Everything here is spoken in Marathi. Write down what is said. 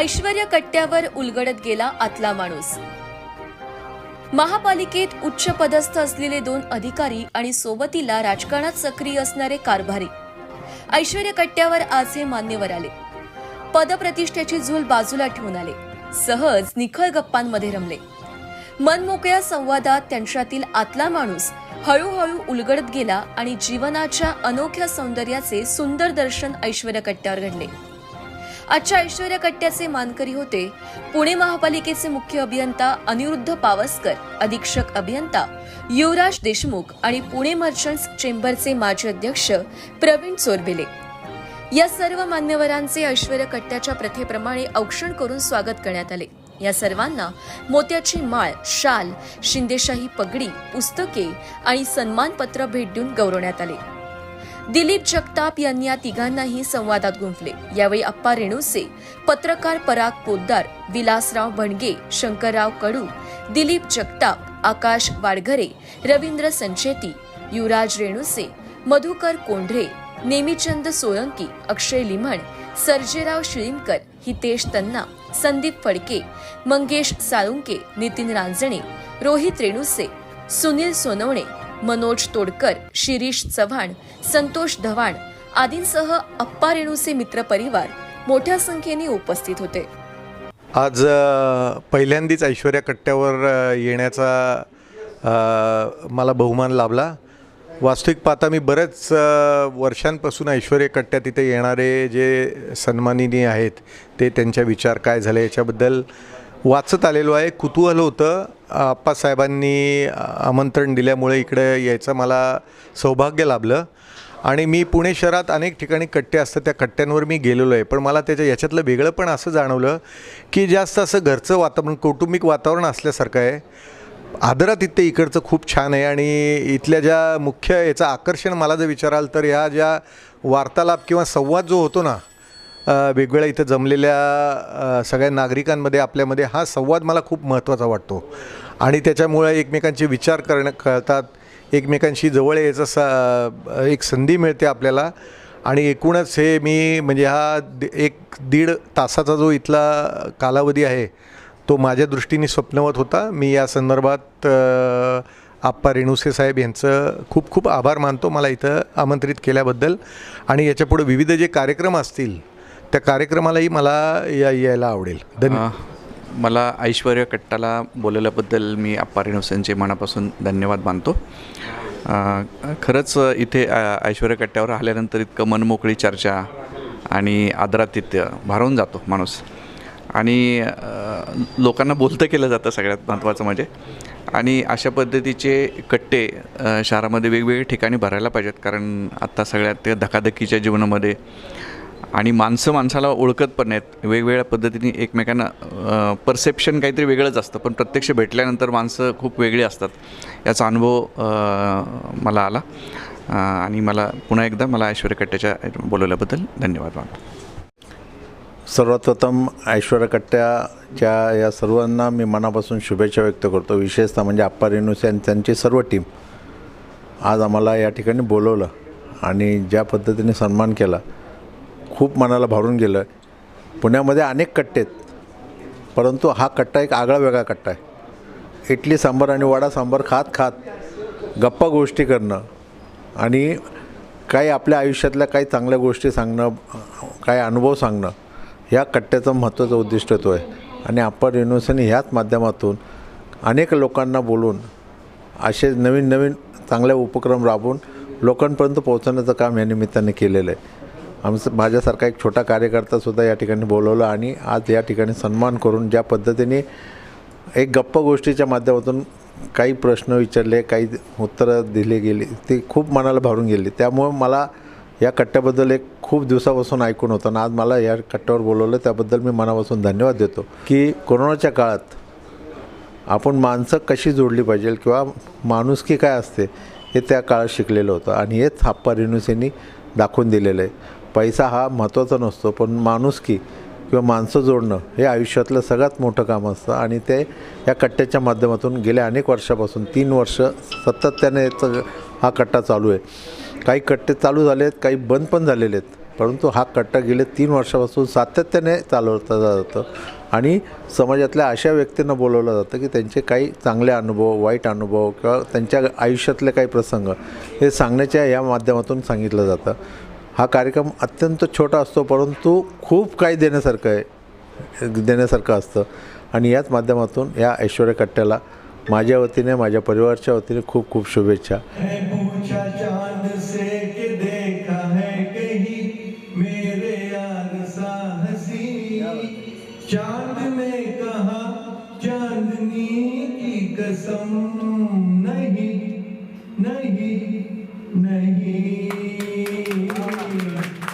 ऐश्वर्य कट्ट्यावर उलगडत गेला आतला माणूस. महापालिकेत उच्च पदस्थ असलेले दोन अधिकारी आणि सोबतीला राजकारणात सक्रिय असणारे कारभारी. ऐश्वर्य कट्ट्यावर आज हे मान्यवर आले. पदप्रतिष्ठेची झूल बाजूला ठेवून आले. सहज निखळ गप्पांमध्ये रमले. मनमोकळ्या संवादात त्यांच्यातील आतला माणूस हळूहळू उलगडत गेला आणि जीवनाच्या अनोख्या सौंदर्याचे सुंदर दर्शन ऐश्वर्य कट्ट्यावर घडले. आजच्या ऐश्वर्या कट्ट्याचे मानकरी होते. पुणे महापालिकेचे मुख्य अभियंता अनिरुद्ध पावसकर अधीक्षक अभियंता युवराज देशमुख आणि पुणे मर्चंट्स चेंबरचे माजी अध्यक्ष प्रवीण चोरबेले. या सर्व मान्यवरांचे ऐश्वर्या कट्ट्याच्या प्रथेप्रमाणे औक्षण करून स्वागत करण्यात आले. या सर्वांना मोत्याची माळ शाल शिंदेशाही पगडी पुस्तके आणि सन्मानपत्र भेट देऊन गौरवण्यात आले. दिलीप जगताप यांनी या तिघांनाही संवादात गुंफले. यावेळी अप्पा रेणुसे पत्रकार पराग पोद्दार विलासराव भणगे शंकरराव कडू दिलीप जगताप आकाश वाडघरे रवींद्र संचेती युवराज रेणुसे मधुकर कोंढरे नेमीचंद सोळंकी अक्षय लिमण सर्जेराव शिळीमकर हितेश तन्ना संदीप फडके मंगेश साळुंके नितीन रांजणे रोहित रेणुसे सुनील सोनवणे मनोज तोडकर शिरीष चव्हाण संतोष धवाण आदींसह अप्पा रेणुसे मित्रपरिवार मोठ्या संख्येने उपस्थित होते. आज पहिल्यांदीच पहिल्यांदाच ऐश्वर्या कट्ट्यावर येण्याचा मला बहुमान लाभला. वास्तविक पाहता मी बरेच वर्षांपासून ऐश्वर्या कट्ट्या तिथे येणारे जे सन्मानिनी आहेत ते त्यांच्या विचार काय झाले याच्याबद्दल वाचत आलेलो आहे. कुतूहल होतं आप्पासाहेबांनी आमंत्रण दिल्यामुळे इकडे यायचं मला सौभाग्य लाभलं. आणि मी पुणे शहरात अनेक ठिकाणी कट्टे असतात त्या कट्ट्यांवर मी गेलेलो आहे. पण मला त्याच्या याच्यातलं वेगळं पण असं जाणवलं की जास्त असं घरचं वातावरण कौटुंबिक वातावरण असल्यासारखं आहे. आदरात इथे इकडचं खूप छान आहे आणि इथल्या ज्या मुख्य याचं आकर्षण मला जर विचाराल तर ह्या ज्या वार्तालाप किंवा संवाद जो होतो ना वेगवेगळ्या इथं जमलेल्या सगळ्या नागरिकांमध्ये आपल्यामध्ये हा संवाद मला खूप महत्त्वाचा वाटतो. आणि त्याच्यामुळे एकमेकांचे विचार करणं कळतात. एकमेकांशी जवळ यायचं स एक संधी मिळते आपल्याला. आणि एकूणच हे मी म्हणजे हा एक दीड तासाचा जो इथला कालावधी आहे तो माझ्या दृष्टीने स्वप्नवत होता. मी या संदर्भात आप्पा रेणुसे साहेब यांचं खूप खूप आभार मानतो मला इथं आमंत्रित केल्याबद्दल. आणि याच्यापुढे विविध जे कार्यक्रम असतील त्या कार्यक्रमालाही मला या यायला आवडेल. धन्यवाद मला ऐश्वर्या कट्टाला बोलवल्याबद्दल मी अप्पा रेणुसेंचे मनापासून धन्यवाद मानतो. खरंच इथे अ, ऐश्वर्या कट्ट्यावर आल्यानंतर इतकं मनमोकळी चर्चा आणि आदरातिथ्य भारावून जातो माणूस. आणि लोकांना बोलतं केलं जातं सगळ्यात महत्त्वाचं म्हणजे. आणि अशा पद्धतीचे कट्टे शहरामध्ये वेगवेगळ्या ठिकाणी भरायला पाहिजेत. कारण आत्ता सगळ्यात धकाधकीच्या जीवनामध्ये आणि माणसं माणसाला ओळखत पण नाहीत. वेगवेगळ्या पद्धतीने एकमेकांना परसेप्शन काहीतरी वेगळंच असतं. पण प्रत्यक्ष भेटल्यानंतर माणसं खूप वेगळी असतात. याचा अनुभव मला आला. आणि मला पुन्हा एकदा मला ऐश्वर्या कट्ट्याच्या बोलवल्याबद्दल धन्यवाद मानतो. सर्वात प्रथम ऐश्वर्या कट्ट्याच्या या सर्वांना मी मनापासून शुभेच्छा व्यक्त करतो. विशेषतः म्हणजे आप्पा रेणुसे आणि त्यांची सर्व टीम आज आम्हाला या ठिकाणी बोलवलं आणि ज्या पद्धतीने सन्मान केला खूप मनाला भारून गेलं. पुण्यामध्ये अनेक कट्टे आहेत. परंतु हा कट्टा एक आगळा वेगळा कट्टा आहे. इडली सांबार आणि वडा सांबार खात खात गप्पा गोष्टी करणं आणि काही आपल्या आयुष्यातल्या काही चांगल्या गोष्टी सांगणं काही अनुभव सांगणं ह्या कट्ट्याचं महत्त्वाचं उद्दिष्ट तो आहे. आणि अप्पर युनिव्हर्सिटी ह्याच माध्यमातून अनेक लोकांना बोलून असे नवीन नवीन चांगले उपक्रम राबवून लोकांपर्यंत पोहोचवण्याचं काम या निमित्ताने केलेलं आहे. आमचं माझ्यासारखा एक छोटा कार्यकर्तासुद्धा या ठिकाणी बोलवलं आणि आज या ठिकाणी सन्मान करून ज्या पद्धतीने एक गप्प गोष्टीच्या माध्यमातून काही प्रश्न विचारले काही उत्तरं दिली गेली ती खूप मनाला भारून गेली. त्यामुळं मला या कट्ट्याबद्दल एक खूप दिवसापासून ऐकून होतं आणि आज मला या कट्ट्यावर बोलवलं त्याबद्दल मी मनापासून धन्यवाद देतो की कोरोनाच्या काळात आपण माणसं कशी जोडली पाहिजे किंवा माणुसकी काय असते हे त्या काळात शिकलेलं होतं. आणि हेच थाप्पा रेणुसेंनी दाखवून दिलेलं आहे. पैसा हा महत्त्वाचा नसतो पण माणुसकी किंवा माणसं जोडणं हे आयुष्यातलं सगळ्यात मोठं काम असतं. आणि ते या कट्ट्याच्या माध्यमातून गेल्या अनेक वर्षापासून तीन वर्ष सातत्याने याचं हा कट्टा चालू आहे. काही कट्टे चालू झाले आहेत काही बंद पण झालेले आहेत. परंतु हा कट्टा गेले तीन वर्षापासून सातत्याने चालवता जातं. आणि समाजातल्या अशा व्यक्तींना बोलवलं जातं की त्यांचे काही चांगले अनुभव वाईट अनुभव किंवा त्यांच्या आयुष्यातले काही प्रसंग हे सांगण्याच्या या माध्यमातून सांगितलं जातं. हा कार्यक्रम अत्यंत छोटा असतो परंतु खूप काही देण्यासारखं आहे. देण्यासारखं असतं. आणि याच माध्यमातून या ऐश्वर्या कट्ट्याला माझ्या वतीने माझ्या परिवारच्या वतीने खूप खूप शुभेच्छा. चांद में कहा चांदनी की कसम।